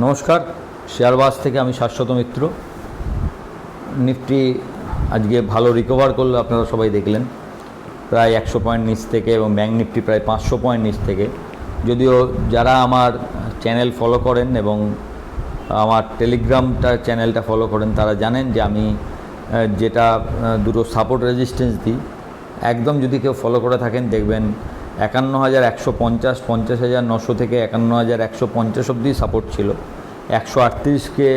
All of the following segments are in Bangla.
নমস্কার, শেয়ারবাস থেকে আমি শাশ্বত মিত্র। নিফটি আজকে ভালো রিকভার করল, আপনারা সবাই দেখলেন। প্রায় একশো পয়েন্ট নিচ থেকে এবং ব্যাঙ্ক নিফটি প্রায় পাঁচশো পয়েন্ট নিচ থেকে। যদিও যারা আমার চ্যানেল ফলো করেন এবং আমার টেলিগ্রামটা চ্যানেলটা ফলো করেন, তারা জানেন যে আমি যেটা দুটো সাপোর্ট রেজিস্ট্যান্স দিই। একদম যদি কেউ ফলো করে থাকেন, দেখবেন একান্ন হাজার একশো পঞ্চাশ পঞ্চাশ হাজার নশো থেকে একান্ন হাজার একশো পঞ্চাশ অবধি সাপোর্ট ছিল। একশো আটত্রিশকে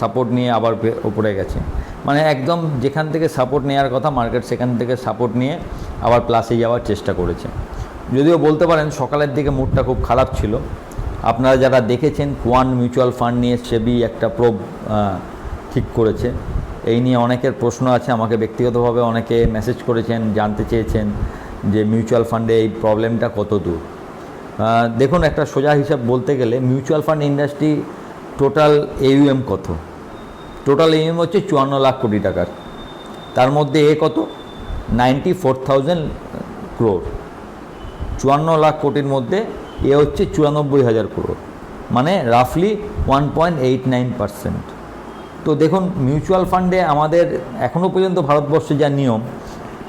সাপোর্ট নিয়ে আবার উপরে গেছে। মানে একদম যেখান থেকে সাপোর্ট নেওয়ার কথা মার্কেট সেখান থেকে সাপোর্ট নিয়ে আবার প্লাসে যাওয়ার চেষ্টা করেছে। যদিও বলতে পারেন সকালের দিকে মুডটা খুব খারাপ ছিল। আপনারা যারা দেখেছেন কোয়ান মিউচুয়াল ফান্ড নিয়ে সেবি একটা প্রোব ঠিক করেছে। এই নিয়ে অনেকের প্রশ্ন আছে, আমাকে ব্যক্তিগতভাবে অনেকে মেসেজ করেছেন, জানতে চেয়েছেন। যে মিউচুয়াল ফান্ডে এই প্রবলেমটা কত দূর। দেখুন, একটা সোজা হিসাব বলতে গেলে mutual fund industry total AUM কত? টোটাল এইউএম হচ্ছে চুয়ান্ন লাখ কোটি টাকার। তার মধ্যে এ কত? নাইনটি ফোর থাউজেন্ড ক্রোর চুয়ান্ন লাখ কোটির মধ্যে এ হচ্ছে চুরানব্বই হাজার ক্রোর মানে রাফলি one point eight nine percent তো দেখুন মিউচুয়াল ফান্ডে আমাদের এখনও পর্যন্ত ভারতবর্ষে যা নিয়ম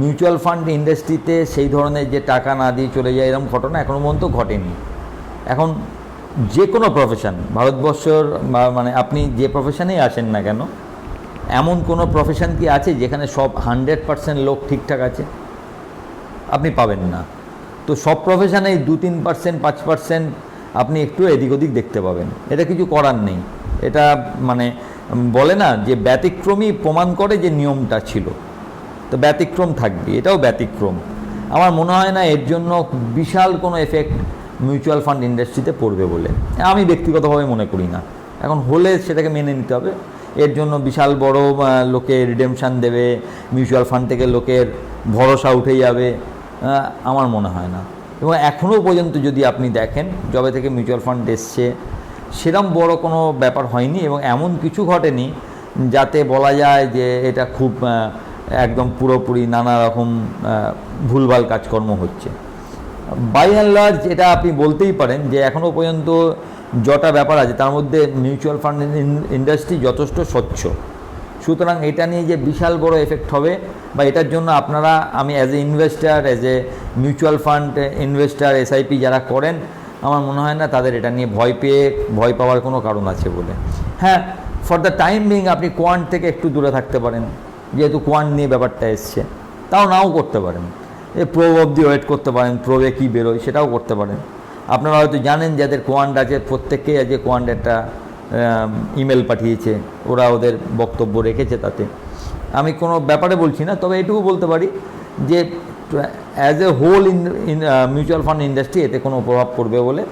মিউচুয়াল ফান্ড ইন্ডাস্ট্রিতে সেই ধরনের যে টাকা না দিয়ে চলে যায়, এরকম ঘটনা এখনও পর্যন্ত ঘটেনি। এখন যে কোনো প্রফেশন ভারতবর্ষর মানে আপনি যে প্রফেশনেই আসেন না কেন, এমন কোনো প্রফেশন কি আছে যেখানে সব হান্ড্রেড পার্সেন্ট লোক ঠিকঠাক আছে? আপনি পাবেন না। তো সব প্রফেশনেই দু তিন পার্সেন্ট পাঁচ পার্সেন্ট আপনি একটু এদিক ওদিক দেখতে পাবেন। এটা কিছু করার নেই। এটা মানে বলে না যে ব্যতিক্রমী প্রমাণ করে যে নিয়মটা ছিল। তো ব্যতিক্রম থাকবে, এটাও ব্যতিক্রম। আমার মনে হয় না এর জন্য বিশাল কোনো এফেক্ট মিউচুয়াল ফান্ড ইন্ডাস্ট্রিতে পড়বে বলে। আমি ব্যক্তিগতভাবে মনে করি না। এখন হলে সেটাকে মেনে নিতে হবে। এর জন্য বিশাল বড় লোকে রিডেমশান দেবে মিউচুয়াল ফান্ড থেকে লোকের ভরসা উঠে যাবে আমার মনে হয় না। এবং এখনও পর্যন্ত যদি আপনি দেখেন, যবে থেকে মিউচুয়াল ফান্ড এসছে, সেরম বড় কোনো ব্যাপার হয়নি এবং এমন কিছু ঘটেনি যাতে বলা যায় যে এটা খুব একদম পুরোপুরি নানা রকম ভুলভাল কাজকর্ম হচ্ছে। বাই অ্যান্ড লার্জ এটা আপনি বলতেই পারেন যে এখনও পর্যন্ত যটা ব্যাপার আছে, তার মধ্যে মিউচুয়াল ফান্ড ইন্ডাস্ট্রি যথেষ্ট স্বচ্ছ। সুতরাং এটা নিয়ে যে বিশাল বড় এফেক্ট হবে বা এটার জন্য আপনারা, আমি as a investor as a mutual fund investor SIP যারা করেন, আমার মনে হয় না তাদের এটা নিয়ে ভয় পেয়ে, ভয় পাওয়ার কোনো কারণ আছে বলে। হ্যাঁ ফর দ্য টাইম বিং আপনি কোয়ান্ট থেকে একটু দূরে থাকতে পারেন। যেহেতু কোয়ান্ট নিয়ে ব্যাপারটা এসছে, তাও নাও করতে পারেন। এ প্রো অবধি ওয়েট করতে পারেন প্রোবে কী বেরোয় সেটাও করতে পারেন। আপনারা হয়তো জানেন যাদের কোয়ান্ট আছে প্রত্যেককেই আজকে কোয়ান্ট একটা ইমেল পাঠিয়েছে, ওরা ওদের বক্তব্য রেখেছে তাতে। আমি কোনো ব্যাপারে বলছি না, তবে এটুকু বলতে পারি যে as a whole in mutual fund industry এতে কোনো প্রভাব পড়বে বলে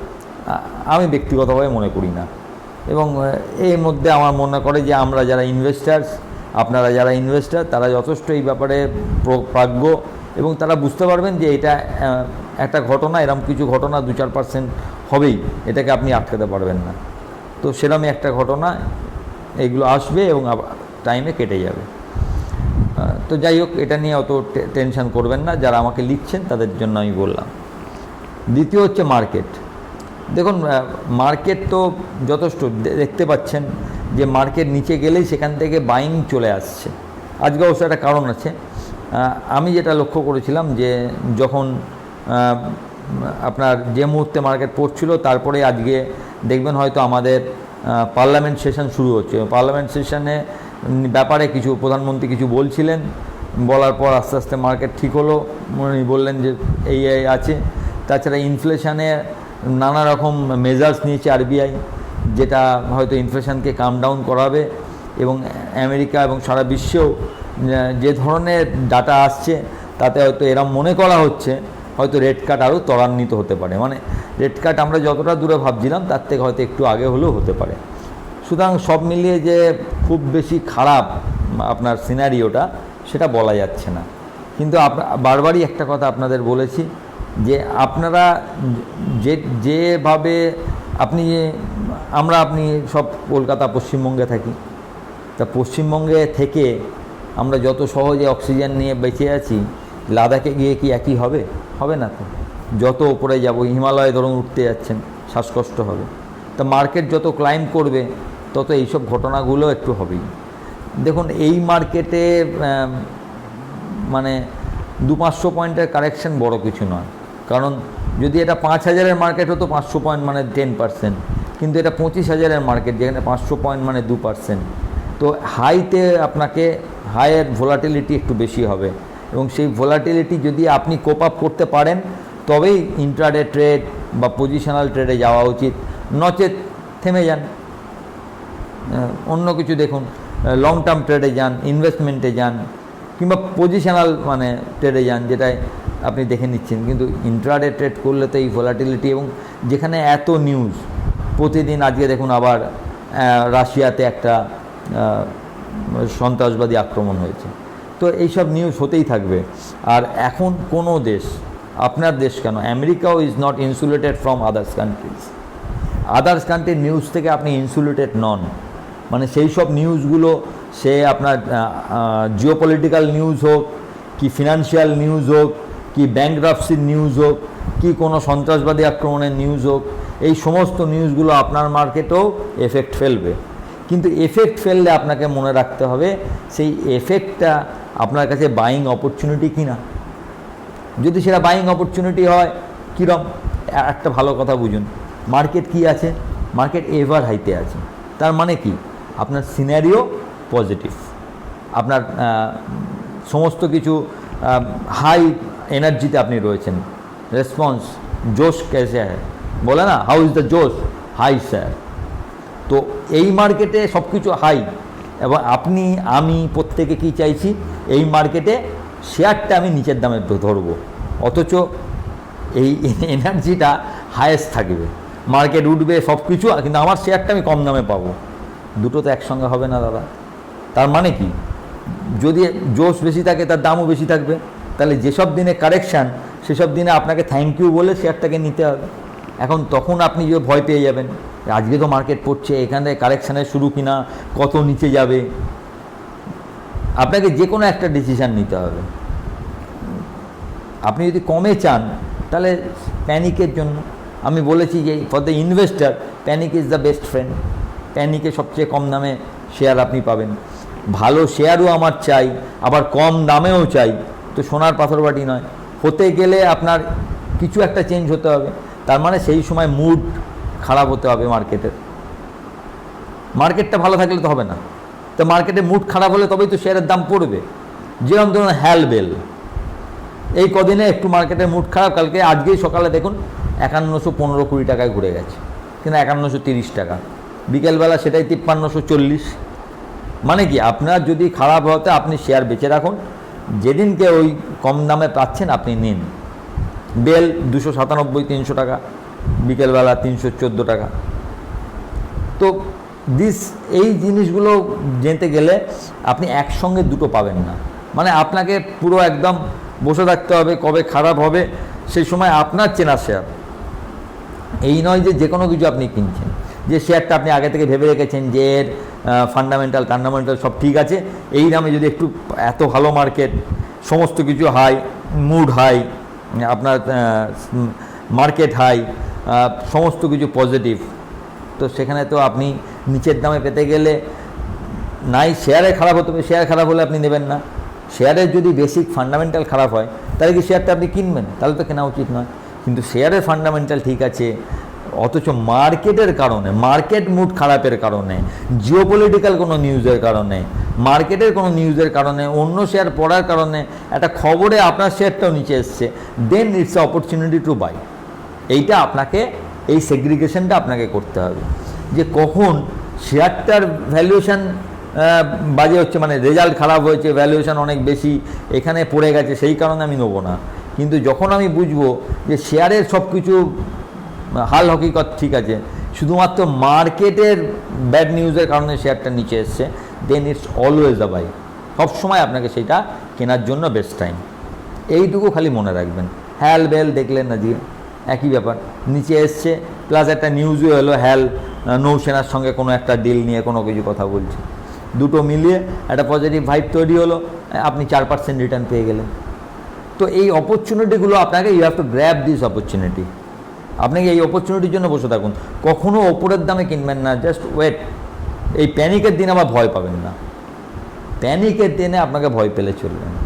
আমি ব্যক্তিগতভাবে মনে করি না। এবং এর মধ্যে আমার মনে করে যে আমরা যারা ইনভেস্টার্স আপনারা যারা ইনভেস্টার তারা যথেষ্ট এই ব্যাপারে প্র- প্রাজ্ঞ এবং তারা বুঝতে পারবেন যে এটা একটা ঘটনা এরকম কিছু ঘটনা দু চার পার্সেন্ট হবেই, এটাকে আপনি আটকাতে পারবেন না। তো সেরকমই একটা ঘটনা, এগুলো আসবে এবং টাইমে কেটে যাবে। তো যাই হোক, এটা নিয়ে অত টেনশন করবেন না, যারা আমাকে লিখছেন তাদের জন্য আমি বললাম। দ্বিতীয় হচ্ছে মার্কেট দেখুন মার্কেট তো যথেষ্ট দেখতে পাচ্ছেন যে মার্কেট নিচে গেলেই সেখান থেকে বাইং চলে আসছে। আজকে অবশ্য একটা কারণ আছে। আমি যেটা লক্ষ্য করেছিলাম যে যখন আপনার যে মুহূর্তে মার্কেট পড়ছিল, তারপরে আজকে দেখবেন হয়তো আমাদের পার্লামেন্ট সেশন শুরু হচ্ছে। পার্লামেন্ট সেশনে ব্যাপারে কিছু প্রধানমন্ত্রী কিছু বলছিলেন। বলার পর আস্তে আস্তে মার্কেট ঠিক হলো। উনি বললেন যে এই আছে। তাছাড়া ইনফ্লেশনে নানা রকম মেজার্স নিয়েছে আরবিআই যেটা হয়তো ইনফ্লেশনকে কাম ডাউন করাবে এবং আমেরিকা এবং সারা বিশ্বেও যে ধরনের ডাটা আসছে, তাতে হয়তো এরম মনে করা হচ্ছে, হয়তো রেড কার্ড আরও ত্বরান্বিত হতে পারে। মানে রেড কার্ড আমরা যতটা দূরে ভাবছিলাম, তার থেকে হয়তো একটু আগে হলেও হতে পারে। সুতরাং সব মিলিয়ে যে খুব বেশি খারাপ আপনার সিনারিওটা সেটা বলা যাচ্ছে না। কিন্তু বারবারই একটা কথা আপনাদের বলেছি যে আপনারা যে, যেভাবে আপনি, আমরা আপনি সব কলকাতা, পশ্চিমবঙ্গে থাকি। তা পশ্চিমবঙ্গে থেকে আমরা যত সহজে অক্সিজেন নিয়ে বেঁচে আছি, লাদাখে গিয়ে কি একই হবে? হবে না তো। যত উপরে যাব, হিমালয়ে ধরুন উঠতে যাচ্ছেন, শ্বাসকষ্ট হবে। তা মার্কেট যত ক্লাইম করবে, তত এইসব ঘটনাগুলো একটু হবেই। দেখুন, এই মার্কেটে মানে দু পাঁচশো পয়েন্টের কারেকশন বড় কিছু নয়। কারণ যদি এটা পাঁচ হাজারের মার্কেট হতো পাঁচশো পয়েন্ট মানে টেন পার্সেন্ট কিন্তু এটা পঁচিশ হাজারের মার্কেট যেখানে পাঁচশো পয়েন্ট মানে দু পার্সেন্ট তো হাইতে আপনাকে হাইয়ের ভোলাটিলিটি একটু বেশি হবে। এবং সেই ভোলাটিলিটি যদি আপনি কোপ আপ করতে পারেন, তবেই ইন্ট্রাডে ট্রেড বা পজিশনাল ট্রেডে যাওয়া উচিত। নচেত থেমে যান। অন্য কিছু দেখুন। লং টার্ম ট্রেডে যান ইনভেস্টমেন্টে যান, কিংবা পজিশনাল মানে ট্রেডে যান, যেটায় আপনি দেখে নিচ্ছেন। কিন্তু ইন্ট্রাডে ট্রেড করলে তো এই ভোলাটিলিটি এবং যেখানে এত নিউজ প্রতিদিন আজকে দেখুন আবার রাশিয়াতে একটা সন্ত্রাসবাদী আক্রমণ হয়েছে। তো এইসব নিউজ হতেই থাকবে। আর এখন কোনো দেশ, আপনার দেশ কেন? আমেরিকাও is not insulated from others countries others কান্ট্রির নিউজ থেকে আপনি ইনসুলেটেড নন। মানে সেই সব নিউজগুলো সে আপনার জিও পলিটিক্যাল নিউজ হোক, কি ফিনান্সিয়াল নিউজ হোক কি ব্যাংকগ্রাফসির নিউজ হোক, কি কোনো সন্ত্রাসবাদী আক্রমণের নিউজ হোক, এই সমস্ত নিউজগুলো আপনার মার্কেটেও এফেক্ট ফেলবে। কিন্তু এফেক্ট ফেললে আপনাকে মনে রাখতে হবে, সেই এফেক্টটা আপনার কাছে বাইং অপরচুনিটি কিনা। যদি সেটা বাইং অপরচুনিটি হয়, কীরম? একটা ভালো কথা বুঝুন মার্কেট কি আছে? মার্কেট এভার হাইতে আছে। তার মানে কি? আপনার সিনারিও পজিটিভ আপনার সমস্ত কিছু হাই এনার্জিতে আপনি রয়েছেন। রেসপন্স জোশ কেসে বলে না হাউ ইজ দ্য জোশ? হাই স্যার তো এই মার্কেটে সব কিছু হাই এবং আপনি, আমি প্রত্যেকে কি চাইছি? এই মার্কেটে শেয়ারটা আমি নিচের দামে ধরবো। অথচ এই এনার্জিটা হায়েস্ট থাকবে। মার্কেট উঠবে সব কিছু কিন্তু আমার শেয়ারটা আমি কম দামে পাবো। দুটো তো একসঙ্গে হবে না, দাদা। তার মানে কি? যদি জোশ বেশি থাকে, তার দামও বেশি থাকবে। তাহলে যেসব দিনে কারেকশান সেসব দিনে আপনাকে থ্যাংক ইউ বলে শেয়ারটাকে নিতে হবে। এখন তখন আপনি যে ভয় পেয়ে যাবেন, আজকে তো মার্কেট পড়ছে, এখানে কারেকশানের শুরু কিনা, কত নিচে যাবে? আপনাকে যে কোনো একটা ডিসিশান নিতে হবে। আপনি যদি কমে চান, তাহলে প্যানিকের জন্য। আমি বলেছি যে for the investor panic is the best friend প্যানিকে সবচেয়ে কম দামে শেয়ার আপনি পাবেন। ভালো শেয়ারও আমার চাই, আবার কম দামেও চাই। তো সোনার পাথর বাটি নয়। হতে গেলে আপনার কিছু একটা চেঞ্জ হতে হবে। তার মানে সেই সময় মুড খারাপ হতে হবে মার্কেটের মার্কেটটা ভালো থাকলে তো হবে না। তো মার্কেটে মুড খারাপ হলে তবেই তো শেয়ারের দাম পড়বে। যেরকম ধরুন হ্যালবেল এই কদিনে একটু মার্কেটের মুড খারাপ। কালকে আজকেই সকালে দেখুন একান্নশো পনেরো কুড়ি টাকায় ঘুরে গেছে। কিন্তু একান্নশো তিরিশ টাকা। বিকেলবেলা সেটাই তিপ্পান্নশো চল্লিশ। মানে কি? আপনার যদি খারাপ হতে আপনি শেয়ার বেচে রাখুন। যেদিনকে ওই কম দামে পাচ্ছেন, আপনি নিন। বেল দুশো সাতানব্বই, তিনশো টাকা, বিকেলবেলা তিনশো চোদ্দ টাকা। তো দিস এই জিনিসগুলো জেনতে গেলে আপনি একসঙ্গে দুটো পাবেন না। মানে আপনাকে পুরো একদম বসে থাকতে হবে, কবে খারাপ হবে, সেই সময় আপনার চেনা শেয়ার এই নয় যে যে কোনো কিছু আপনি কিনছেন। যে শেয়ারটা আপনি আগে থেকে ভেবে রেখেছেন যে এর ফান্ডামেন্টাল টান্ডামেন্টাল সব ঠিক আছে। এই দামে যদি একটু এত ভালো মার্কেট সমস্ত কিছু হাই মুড হাই আপনার মার্কেট হাই সমস্ত কিছু পজিটিভ তো সেখানে তো আপনি নিচের দামে পেতে গেলে নাই শেয়ারে খারাপ হতে হবে শেয়ার খারাপ হলে আপনি নেবেন না। শেয়ারের যদি বেসিক ফান্ডামেন্টাল খারাপ হয়, তাহলে কি শেয়ারটা আপনি কিনবেন? তাহলে তো কেনা উচিত নয়। কিন্তু শেয়ারের ফান্ডামেন্টাল ঠিক আছে অথচ মার্কেটের কারণে, মার্কেট মুড খারাপের কারণে জিওপলিটিক্যাল কোনো নিউজের কারণে, মার্কেটের কোনো নিউজের কারণে, অন্য শেয়ার পড়ার কারণে একটা খবরে আপনার শেয়ারটাও নিচে এসছে then it's opportunity to buy এইটা আপনাকে, এই সেগ্রিগেশনটা আপনাকে করতে হবে। যে কখন শেয়ারটার ভ্যালুয়েশান বাজে হচ্ছে মানে রেজাল্ট খারাপ হয়েছে ভ্যালুয়েশান অনেক বেশি, এখানে পড়ে গেছে, সেই কারণে আমি নেব না। কিন্তু যখন আমি বুঝব যে শেয়ারের সব কিছু হাল হকিকত ঠিক আছে। শুধুমাত্র মার্কেটের ব্যাড নিউজের কারণে শেয়ারটা নিচে এসছে। Then it's always a buy সবসময় আপনাকে সেটা কেনার জন্য বেস্ট টাইম এইটুকু খালি মনে রাখবেন। হ্যাল বেল দেখলেন না দিয়ে। একই ব্যাপার। নিচে এসছে। প্লাস একটা নিউজও এলো হ্যাল নৌসেনার সঙ্গে কোনো একটা ডিল নিয়ে কোনো কিছু কথা বলছে। দুটো মিলিয়ে একটা পজিটিভ ভাইব তৈরি হলো। আপনি চার পার্সেন্ট রিটার্ন পেয়ে গেলেন। তো এই অপরচুনিটিগুলো আপনাকে you have to grab this opportunity আপনাকে এই অপরচুনিটির জন্য বসে থাকুন। কখনো ওপরের দামে কিনবেন না জাস্ট ওয়েট এই প্যানিকের দিন আবার ভয় পাবেন না। প্যানিকের দিনে আপনাকে ভয় পেলে চলবে না।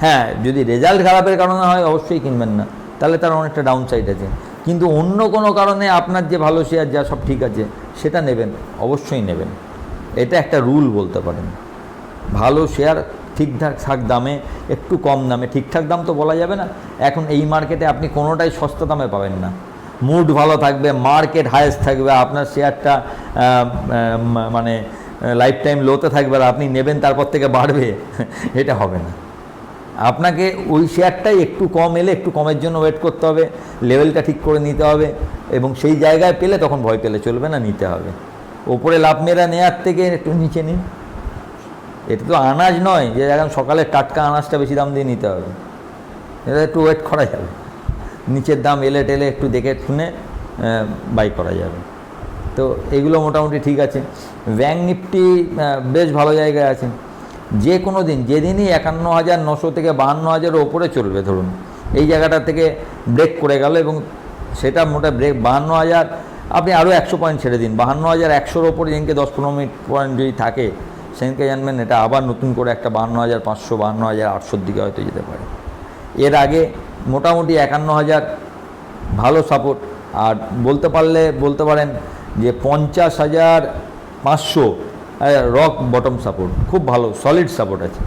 হ্যাঁ যদি রেজাল্ট খারাপের কারণে হয়, অবশ্যই কিনবেন না। তাহলে তার অনেকটা ডাউন সাইড আছে। কিন্তু অন্য কোনো কারণে আপনার যে ভালো শেয়ার যা সব ঠিক আছে, সেটা নেবেন, অবশ্যই নেবেন। এটা একটা রুল বলতে পারেন। ভালো শেয়ার ঠিকঠাক দামে, একটু কম দামে, ঠিকঠাক দাম তো বলা যাবে না। এখন এই মার্কেটে আপনি কোনোটাই সস্তা দামে পাবেন না। মুড ভালো থাকবে, মার্কেট হায়েস্ট থাকবে, আপনার শেয়ারটা মানে লাইফ টাইম লোতে থাকবে আর আপনি নেবেন তারপর থেকে বাড়বে, এটা হবে না। আপনাকে ওই শেয়ারটাই একটু কম এলে একটু কমের জন্য ওয়েট করতে হবে লেভেলটা ঠিক করে নিতে হবে এবং সেই জায়গায় পেলে তখন ভয় পেলে চলবে না, নিতে হবে। ওপরে লাভ মেরা নেয়ার থেকে একটু নিচে নিন। এটা তো আনাজ নয়, যে এখন সকালে টাটকা আনাজটা বেশি দাম দিয়ে নিতে হবে। এটা একটু ওয়েট করা যাবে। নিচের দাম এলে টেলে একটু দেখে শুনে বাই করা যাবে। তো এগুলো মোটামুটি ঠিক আছে। ব্যাঙ্ক নিফটি বেশ ভালো জায়গায় আছে। যে কোনো দিন, যেদিনই একান্ন হাজার নশো থেকে বাহান্ন হাজারের ওপরে চলবে, ধরুন। এই জায়গাটা থেকে ব্রেক করে গেল এবং সেটা মোটা ব্রেক বাহান্ন হাজার, আপনি আরও একশো পয়েন্ট ছেড়ে দিন। বাহান্ন হাজার একশোর ওপরে যেদিনকে দশ পনেরো মিনিট পয়েন্ট যদি থাকে সেদিনকে জানবেন এটা আবার নতুন করে একটা বান্ন হাজার পাঁচশো বাহান্ন হাজার আটশোর দিকে হয়তো যেতে পারে। এর আগে মোটামুটি একান্ন হাজার ভালো সাপোর্ট। আর বলতে পারলে, বলতে পারেন যে পঞ্চাশ হাজার পাঁচশো রক বটম সাপোর্ট, খুব ভালো, সলিড সাপোর্ট আছে।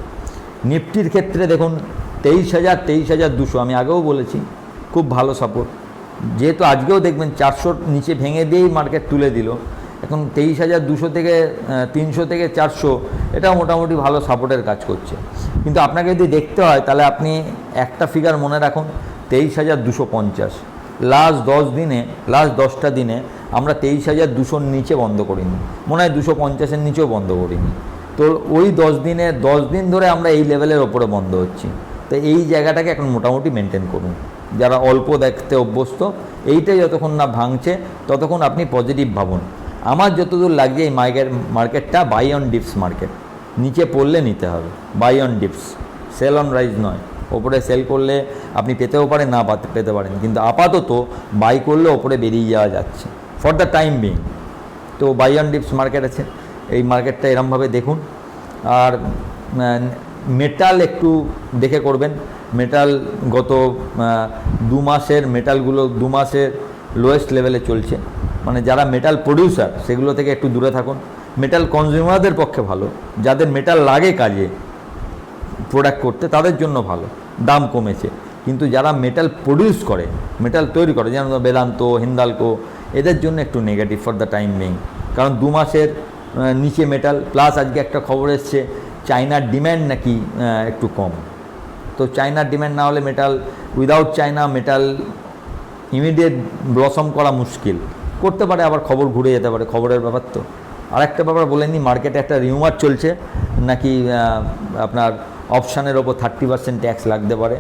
নিফটির ক্ষেত্রে দেখুন, তেইশ হাজার তেইশ হাজার দুশো, আমি আগেও বলেছি, খুব ভালো সাপোর্ট। যেহেতু আজকেও দেখবেন, চারশোর নিচে ভেঙে দিয়েই মার্কেট তুলে দিল। এখন তেইশ হাজার দুশো থেকে তিনশো থেকে চারশো এটা মোটামুটি ভালো সাপোর্টের কাজ করছে। কিন্তু আপনাকে যদি দেখতে হয়, তাহলে আপনি একটা ফিগার মনে রাখুন, তেইশ হাজার দুশো পঞ্চাশ। লাস্ট দশ দিনে লাস্ট দশটা দিনে আমরা তেইশ হাজার দুশোর নিচে বন্ধ করিনি। মনে হয় দুশো পঞ্চাশের নিচেও বন্ধ করিনি। তো ওই দশ দিনে, দশ দিন ধরে আমরা এই লেভেলের ওপরে বন্ধ হচ্ছি। তো এই জায়গাটাকে এখন মোটামুটি মেনটেন করুন। যারা অল্প দেখতে অভ্যস্ত, এইটাই যতক্ষণ না ভাঙছে, ততক্ষণ আপনি পজিটিভ ভাবুন। আমার যতদূর লাগছে এই মার্কেট মার্কেটটা বাই অন ডিপস মার্কেট নিচে পড়লে নিতে হবে buy on dips sell on rise নয়। ওপরে সেল করলে আপনি পেতেও পারেন, না পাতে- পারেন। কিন্তু আপাতত বাই করলে ওপরে বেরিয়ে যাওয়া যাচ্ছে। ফর দ্য টাইম বিং তো বাই অন ডিপস মার্কেট আছে। এই মার্কেটটা এরমভাবে দেখুন। আর মেটাল একটু দেখে করবেন। মেটাল গত দু মাসের মেটালগুলো দু মাসের লোয়েস্ট লেভেলে চলছে। মানে যারা মেটাল প্রডিউসার সেগুলো থেকে একটু দূরে থাকুন। মেটাল কনজিউমারদের পক্ষে ভালো। যাদের মেটাল লাগে কাজে প্রোডাক্ট করতে, তাদের জন্য ভালো। দাম কমেছে। কিন্তু যারা মেটাল প্রডিউস করে মেটাল তৈরি করে, যেমন বেদান্ত, হিন্দালকো, এদের জন্য একটু negative for the time being কারণ দু মাসের নিচে মেটাল প্লাস আজকে একটা খবর এসছে, চায়নার ডিম্যান্ড নাকি একটু কম। তো চায়নার ডিম্যান্ড না হলে metal without China metal immediate blossom করা মুশকিল। করতে পারে, আবার খবর ঘুরে যেতে পারে, খবরের ব্যাপার তো। আরেকটা ব্যাপার বলে নিই মার্কেটে একটা রিউমার চলছে, নাকি আপনার অপশানের ওপর থার্টি পার্সেন্ট ট্যাক্স লাগতে পারে।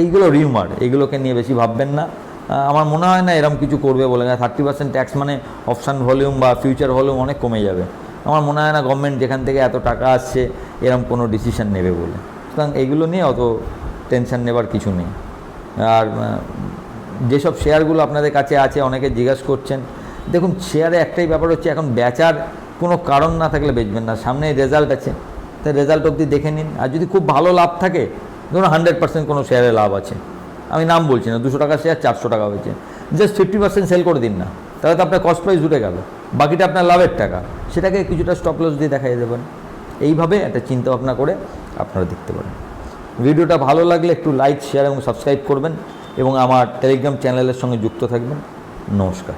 এইগুলো রিউমার এইগুলোকে নিয়ে বেশি ভাববেন না। আমার মনে হয় না এরকম কিছু করবে বলে। থার্টি পার্সেন্ট ট্যাক্স মানে অপশান ভলিউম বা ফিউচার ভলিউম অনেক কমে যাবে। আমার মনে হয় না গভর্নমেন্ট যেখান থেকে এত টাকা আসছে এরকম কোনো ডিসিশন নেবে বলে। সুতরাং এগুলো নিয়ে অত টেনশন নেবার কিছু নেই। আর যেসব শেয়ারগুলো আপনাদের কাছে আছে, অনেকে জিজ্ঞাসা করছেন। দেখুন, শেয়ারে একটাই ব্যাপার হচ্ছে, এখন বেচার কোনো কারণ না থাকলে বেচবেন না। সামনে রেজাল্ট আছে। তাই রেজাল্ট অবধি দেখে নিন। আর যদি খুব ভালো লাভ থাকে, ধরুন হান্ড্রেড পার্সেন্ট কোনো শেয়ারে লাভ আছে। আমি নাম বলছি না, দুশো টাকা শেয়ার চারশো টাকা হয়েছে। জাস্ট ফিফটি পার্সেন্ট সেল করে দিন না। তাহলে তো আপনার কস্ট প্রাইস উঠে গেল। বাকিটা আপনার লাভের টাকা। সেটাকে কিছুটা স্টপ লস দিয়ে দেখাই দেবেন। এইভাবে একটা চিন্তা ভাবনা করে আপনারা দেখতে পারেন। ভিডিওটা ভালো লাগলে একটু লাইক শেয়ার এবং সাবস্ক্রাইব করবেন। এবং আমার টেলিগ্রাম চ্যানেলের সঙ্গে যুক্ত থাকবেন। নমস্কার।